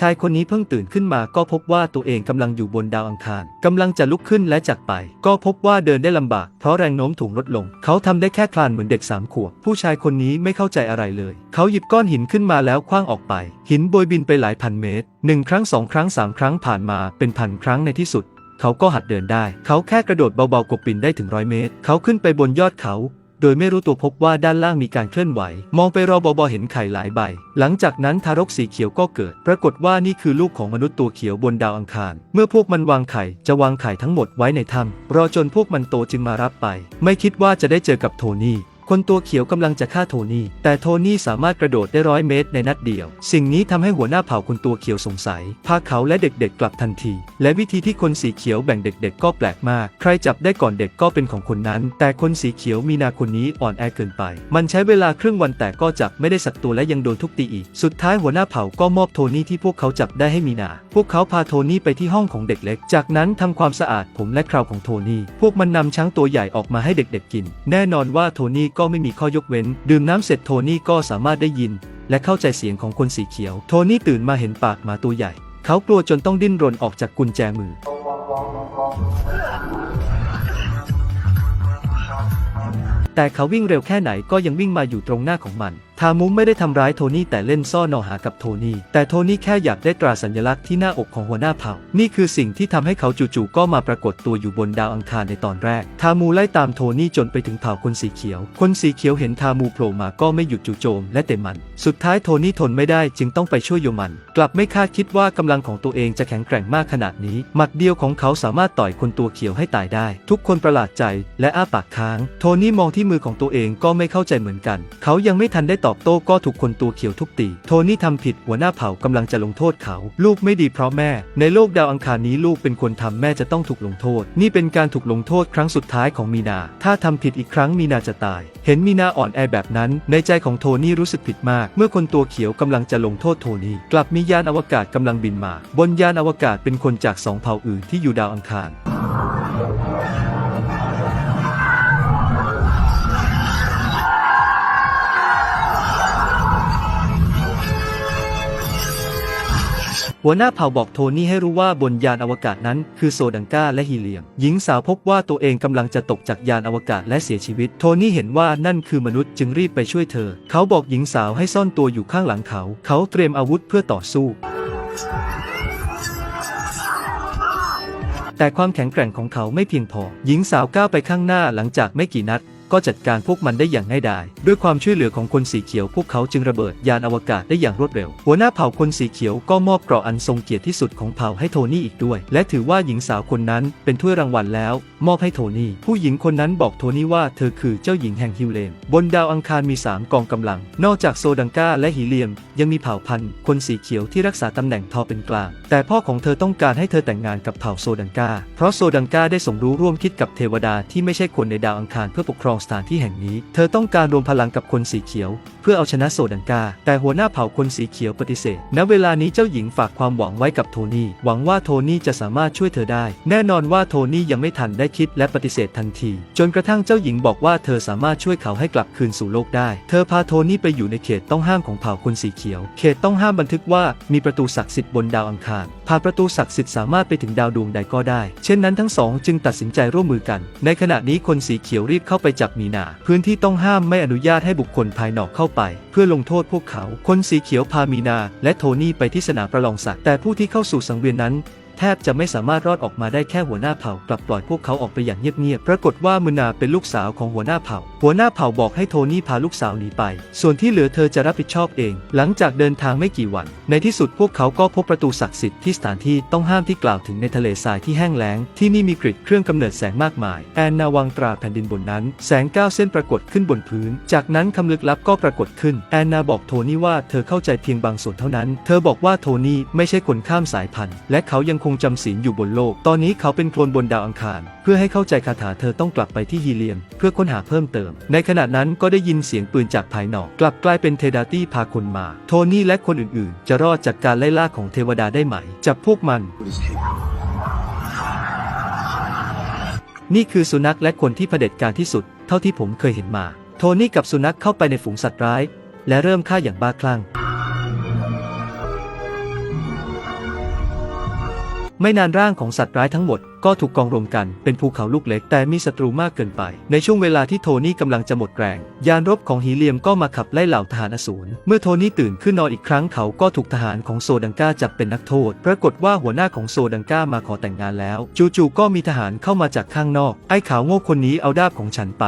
ชายคนนี้เพิ่งตื่นขึ้นมาก็พบว่าตัวเองกำลังอยู่บนดาวอังคารกำลังจะลุกขึ้นและจากไป ก็พบว่าเดินได้ลำบากเพราะแรงโน้มถ่วงลดลง เขาทำได้แค่คลานเหมือนเด็กสามขวบ ผู้ชายคนนี้ไม่เข้าใจอะไรเลย เขาหยิบก้อนหินขึ้นมาแล้วคว้างออกไป หินโบยบินไปหลายพันเมตรหนึ่งครั้งสองครั้งสามครั้งผ่านมาเป็นพันครั้งในที่สุด เขาก็หัดเดินได้ เขาแค่กระโดดเบาๆกบปินได้ถึงร้อยเมตร เขาขึ้นไปบนยอดเขา โดยไม่รู้ตัวพบว่าด้านล่างมีการเคลื่อนไหว มองไปรอบอบเห็นไข่หลายใบ หลังจากนั้นทารกสีเขียวก็เกิด ปรากฏว่านี่คือลูกของมนุษย์ตัวเขียวบนดาวอังคาร เมื่อพวกมันวางไข่จะวางไข่ทั้งหมดไว้ในถ้ำรอจนพวกมันโตจึงมารับไป ไม่คิดว่าจะได้เจอกับโทนี่ คนตัวเขียวกำลังจะฆ่าโทนี่ แต่โทนี่สามารถกระโดดได้ร้อยเมตรในนัดเดียว สิ่งนี้ทำให้หัวหน้าเผ่าคนตัวเขียวสงสัย พาเขาและเด็กๆกลับทันที และวิธีที่คนสีเขียวแบ่งเด็กๆ ก็แปลกมาก ใครจับได้ก่อนเด็กก็เป็นของคนนั้น แต่คนสีเขียวมีนาคนนี้อ่อนแอเกินไป มันใช้เวลาครึ่งวันแต่ก็จับไม่ได้สักตัวและยังโดนทุบตีอีก สุดท้ายหัวหน้าเผ่าก็มอบโทนี่ที่พวกเขาจับได้ให้มีนา พวกเขาพาโทนี่ไปที่ห้องของเด็กเล็ก จากนั้นทำความสะอาดผมและคราวของโทนี่ พวกมันนำช้างตัวใหญ่ออกมาให้เด็กๆกิน แน่นอนว่าโทนี่ก็ไม่มีข้อยกเว้น ดื่มน้ำเสร็จโทนี่ก็สามารถได้ยิน และเข้าใจเสียงของคนสีเขียว โทนี่ตื่นมาเห็นปากหมาตัวใหญ่ เขากลัวจนต้องดิ้นรนออกจากกุญแจมือ แต่เขาวิ่งเร็วแค่ไหนก็ยังวิ่งมาอยู่ตรงหน้าของมัน ทามุไม่ได้ทำร้ายโทนี่แต่เล่นซ่อนอหากับโทนี่ แต่โทนี่แค่อยากได้ตราสัญลักษณ์ที่หน้าอกของหัวหน้าเผ่า นี่คือสิ่งที่ทำให้เขาจู่ๆก็มาปรากฏตัวอยู่บนดาวอังคารในตอนแรก ทามูไล่ตามโทนี่จนไปถึงเผ่าคนสีเขียว คนสีเขียวเห็นทามูโผล่มาก็ไม่หยุดจู่โจมและเตะมัน สุดท้ายโทนี่ทนไม่ได้จึงต้องไปช่วยโยมัน กลับไม่คาดคิดว่ากำลังของตัวเองจะแข็งแกร่งมากขนาดนี้ หมัดเดียวของเขาสามารถต่อยคนตัวเขียวให้ตายได้ ทุกคนประหลาดใจและอ้าปากค้าง โทนี่มองที่มือของตัวเองก็ไม่เข้าใจเหมือนกัน เขายังไม่ทันได้ตอบโต้ก็ถูกคนตัวเขียวทุบตี โทนี่ทำผิดหัวหน้าเผ่ากำลังจะลงโทษเขา ลูกไม่ดีเพราะแม่ ในโลกดาวอังคารนี้ลูกเป็นคนทำแม่จะต้องถูกลงโทษ นี่เป็นการถูกลงโทษครั้งสุดท้ายของมีนา ถ้าทำผิดอีกครั้งมีนาจะตาย เห็นมีนาอ่อนแอแบบนั้น ในใจของโทนี่รู้สึกผิดมาก เมื่อคนตัวเขียวกำลังจะลงโทษโทนี่ กลับมียานอวกาศกำลังบินมา บนยานอวกาศเป็นคนจากสองเผ่าอื่นที่อยู่ดาวอังคาร หัวหน้าเผ่าบอกโทนี่ให้รู้ว่าบนยานอวกาศนั้นคือโซดังกาและฮีเลียม หญิงสาวพบว่าตัวเองกำลังจะตกจากยานอวกาศและเสียชีวิต โทนี่เห็นว่านั่นคือมนุษย์จึงรีบไปช่วยเธอ เขาบอกหญิงสาวให้ซ่อนตัวอยู่ข้างหลังเขา เขาเตรียมอาวุธเพื่อต่อสู้แต่ความแข็งแกร่งของเขาไม่เพียงพอ หญิงสาวก้าวไปข้างหน้าหลังจากไม่กี่นัด ก็จัดการพวกมันได้อย่างง่ายดาย ด้วยความช่วยเหลือของคนสีเขียวพวกเขาจึงระเบิดยานอวกาศได้อย่างรวดเร็ว หัวหน้าเผ่าคนสีเขียวก็มอบเกราะอันทรงเกียรติที่สุดของเผ่าให้โทนี่อีกด้วย และถือว่าหญิงสาวคนนั้นเป็นถ้วยรางวัลแล้ว มอบให้โทนี่ ผู้หญิงคนนั้นบอกโทนี่ว่าเธอคือเจ้าหญิงแห่งฮิวเลมบนดาวอังคารมี 3 กองกำลัง นอกจากโซดังกาและฮีเลียม ยังมีเผ่าพันธุ์ คนสีเขียวที่รักษาตำแหน่งทอเป็นกลาง แต่พ่อของเธอต้องการให้เธอแต่งงานกับเผ่าโซดังกาเพราะโซดังกาได้สมรู้ร่วมคิดกับเทวดาที่ไม่ใช่คนในดาวอังคารเพื่อปกครองสถานที่แห่งนี้ เธอต้องการรวมพลังกับคนสีเขียว เพื่อเอาชนะโซดังกา แต่หัวหน้าเผ่าคนสีเขียวปฏิเสธ ณ เวลานี้เจ้าหญิงฝากความหวังไว้กับโทนี่ หวังว่าโทนี่จะสามารถช่วยเธอได้ แน่นอนว่าโทนี่ยังไม่ทันได้คิดและปฏิเสธทันที จนกระทั่งเจ้าหญิงบอกว่าเธอสามารถช่วยเขาให้กลับคืนสู่โลกได้ เธอพาโทนี่ไปอยู่ในเขตต้องห้ามของเผ่าคนสีเขียว เขตต้องห้ามบันทึกว่ามีประตูศักดิ์สิทธิ์บนดาวอังคาร ผ่านประตูศักดิ์สิทธิ์สามารถไปถึงดาวดวงใดก็ได้ เช่นนั้นทั้งสองจึงตัดสินใจร่วมมือกัน ในขณะนี้คนสีเขียวรีบเข้าไปจับมีนา พื้นที่ต้องห้ามไม่อนุญาตให้บุคคลภายนอกเข้าไป เพื่อลงโทษพวกเขา คนสีเขียวพามีนา และโทนี่ไปที่สนามประลองศักดิ์แต่ผู้ที่เข้าสู่สังเวียนนั้น แทบจะไม่สามารถรอดออกมาได้แค่หัวหน้าเผ่ากลับปล่อยพวกเขาออกไปอย่างเงียบๆ ปรากฏว่ามืนาเป็นลูกสาวของหัวหน้าเผ่า หัวหน้าเผ่าบอกให้โทนี่พาลูกสาวหนีไป ส่วนที่เหลือเธอจะรับผิดชอบเอง หลังจากเดินทางไม่กี่วัน ในที่สุดพวกเขาก็พบประตูศักดิ์สิทธิ์ที่สถานที่ต้องห้ามที่กล่าวถึงในทะเลทรายที่แห้งแล้ง ที่นี่มีกริดเครื่องกำเนิดแสงมากมาย แอนนาวางตราแผ่นดินบนนั้น แสงก้าวเส้นปรากฏขึ้นบนพื้น จากนั้นคำลึกลับก็ปรากฏขึ้น แอนนาบอกโทนี่ว่าเธอเข้าใจเพียงบางส่วนเท่านั้น เธอบอกว่าโทนี่ไม่ใช่คนข้ามสายพันธุ์ และเขายังคงจำศีลอยู่บนโลก ตอนนี้เขาเป็นโคลนบนดาวอังคาร เพื่อให้เข้าใจคาถาเธอต้องกลับไปที่ฮีเลียม เพื่อค้นหาเพิ่มเติม ในขณะนั้นก็ได้ยินเสียงปืนจากภายนอก กลับกลายเป็นเทดาตี้พาคนมา โทนี่และคนอื่นๆ จะรอดจากการไล่ล่าของเทวดาได้ไหม จับพวกมัน นี่คือสุนัขและคนที่เผด็จการที่สุด เท่าที่ผมเคยเห็นมา โทนี่กับสุนัขเข้าไปในฝูงสัตว์ร้าย และเริ่มฆ่าอย่างบ้าคลั่ง ไม่นานร่างของสัตว์ร้ายทั้งหมดก็ถูกกองรวมกันเป็นภูเขาลูกเล็กแต่มีศัตรูมากเกินไป ในช่วงเวลาที่โทนี่กำลังจะหมดแรง ยานรบของฮีเลียมก็มาขับไล่เหล่าทหารอสูรเมื่อโทนี่ตื่นขึ้นนอนอีกครั้งเขาก็ถูกทหารของโซดังกาจับเป็นนักโทษ ปรากฏว่าหัวหน้าของโซดังกามาขอแต่งงานแล้ว จู่ๆก็มีทหารเข้ามาจากข้างนอก ไอ้ขาวโง่คนนี้เอาดาบของฉันไป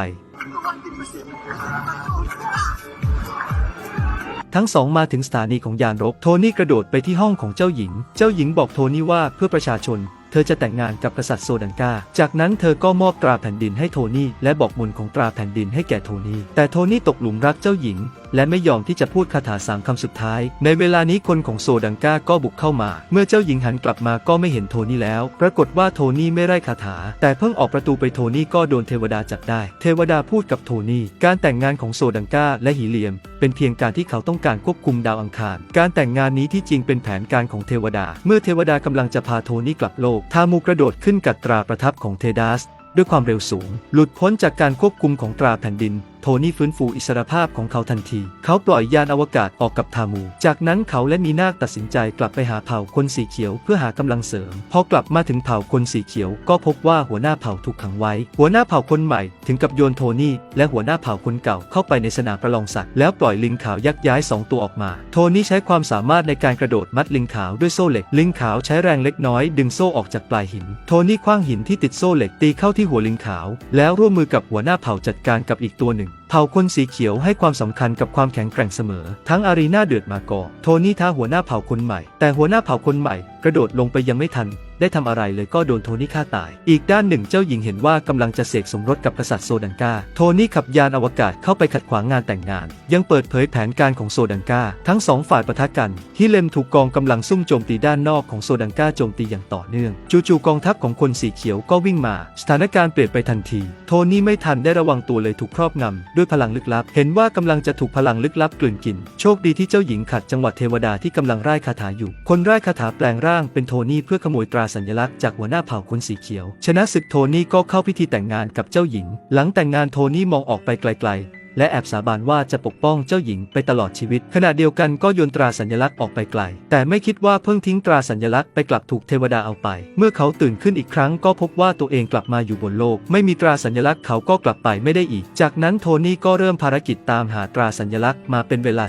ทั้งสองมาถึงสถานีของยานรบ โทนี่กระโดดไปที่ห้องของเจ้าหญิง เจ้าหญิงบอกโทนี่ว่าเพื่อประชาชน เธอจะแต่งงานกับกษัตริย์โซดังกา จากนั้นเธอก็มอบตราแผ่นดินให้โทนี่และบอกมนต์ของตราแผ่นดินให้แก่โทนี่ แต่โทนี่ตกหลุมรักเจ้าหญิง และไม่ยอมที่จะพูดคาถาสามคำสุดท้าย ในเวลานี้คนของโซดังกาก็บุกเข้ามา เมื่อเจ้าหญิงหันกลับมาก็ไม่เห็นโทนี่แล้ว ปรากฏว่าโทนี่ไม่ไร้คาถา แต่เพิ่งออกประตูไปโทนี่ก็โดนเทวดาจับได้ เทวดาพูดกับโทนี่ การแต่งงานของโซดังกาและฮีเลียม เป็นเพียงการที่เขาต้องการควบคุมดาวอังคาร การแต่งงานนี้ที่จริงเป็นแผนการของเทวดา เมื่อเทวดากำลังจะพาโทนี่กลับโลก ทามูกระโดดขึ้นกับตราประทับของเทดัสด้วยความเร็วสูง หลุดพ้นจากการควบคุมของตราแผ่นดินโทนี่ฟื้นฟูอิสรภาพของเขาทันที เขาปล่อยยานอวกาศออกกับทามู จากนั้นเขาและมีนาคตัดสินใจกลับไปหาเผ่าคนสีเขียวเพื่อหากำลังเสริม พอกลับมาถึงเผ่าคนสีเขียวก็พบว่าหัวหน้าเผ่าถูกขังไว้ หัวหน้าเผ่าคนใหม่ถึงกับโยนโทนี่และหัวหน้าเผ่าคนเก่าเข้าไปในสนามประลองสัตว์แล้วปล่อยลิงขาวยักย้ายสองตัวออกมา โทนี่ใช้ความสามารถในการกระโดดมัดลิงขาวด้วยโซ่เหล็ก ลิงขาวใช้แรงเล็กน้อยดึงโซ่ออกจากปลายหิน โทนี่คว้างหินที่ติดโซ่เหล็กตีเข้าที่หัวลิงขาว แล้วร่วมมือกับหัวหน้าเผ่าจัดการกับอีกตัวหนึ่งเผ่าคนสีเขียวให้ความสำคัญกับความแข็งแกร่งเสมอ ทั้งอารีนาเดือดมาก่อโทนี่ท้าหัวหน้าเผ่าคนใหม่ แต่หัวหน้าเผ่าคนใหม่ กระโดดลงไปยังไม่ทัน ได้ทำอะไรเลยก็โดนโทนี่ฆ่าตาย อีกด้านหนึ่งเจ้าหญิงเห็นว่ากำลังจะเสกสมรสกับกษัตริย์โซดังกา โทนี่ขับยานอวกาศเข้าไปขัดขวางงานแต่งงาน ยังเปิดเผยแผนการของโซดังกา ทั้งสองฝ่ายปะทะกัน ฮิเลมถูกกองกำลังซุ่มโจมตีด้านนอกของโซดังกาโจมตีอย่างต่อเนื่อง จู่ๆกองทัพของคนสีเขียวก็วิ่งมา สถานการณ์เปลี่ยนไปทันที โทนี่ไม่ทันได้ระวังตัวเลยถูกครอบงำด้วยพลังลึกลับ เห็นว่ากำลังจะถูกพลังลึกลับกลืนกิน โชคดีที่เจ้าหญิงขัดจังหวัดเทวดาที่กำลังร่ายคาถาอยู่ คนร่ายคาถาแปลงร่างเป็นโทนี่เพื่อขโมยตราสัญลักษณ์จากหัวหน้าเผ่าคนสีเขียว ชนะศึกโทนี่ก็เข้าพิธีแต่งงานกับเจ้าหญิง หลังแต่งงานโทนี่มองออกไปไกลๆ และแอบสาบานว่าจะปกป้องเจ้าหญิงไปตลอดชีวิต ขณะเดียวกันก็โยนตราสัญลักษณ์ออกไปไกล แต่ไม่คิดว่าเพิ่งทิ้งตราสัญลักษณ์ไปกลับถูกเทวดาเอาไป เมื่อเขาตื่นขึ้นอีกครั้งก็พบว่าตัวเองกลับมาอยู่บนโลก ไม่มีตราสัญลักษณ์เขาก็กลับไปไม่ได้อีก จากนั้นโทนี่ก็เริ่มภารกิจตามหาตราสัญลักษณ์มาเป็นเวลา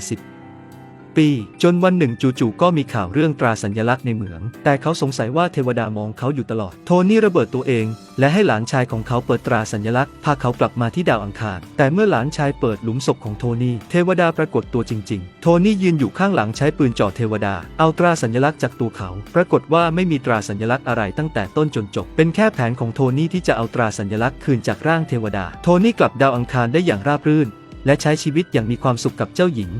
10 ปี จนวันหนึ่งจู่ๆก็มีข่าวเรื่องตราสัญลักษณ์ในเหมือง แต่เขาสงสัยว่าเทวดามองเขาอยู่ตลอด โทนี่ระเบิดตัวเอง และให้หลานชายของเขาเปิดตราสัญลักษณ์พาเขากลับมาที่ดาวอังคาร แต่เมื่อหลานชายเปิดหลุมศพของโทนี่เทวดาปรากฏตัวจริง ๆ โทนี่ยืนอยู่ข้างหลังใช้ปืนจ่อเทวดา เอาตราสัญลักษณ์จากตัวเขา ปรากฏว่าไม่มีตราสัญลักษณ์อะไรตั้งแต่ต้นจนจบ เป็นแค่แผนของโทนี่ที่จะเอาตราสัญลักษณ์คืนจากร่างเทวดา โทนี่กลับดาวอังคารได้อย่างราบรื่น และใช้ชีวิตอย่างมีความสุขกับเจ้าหญิง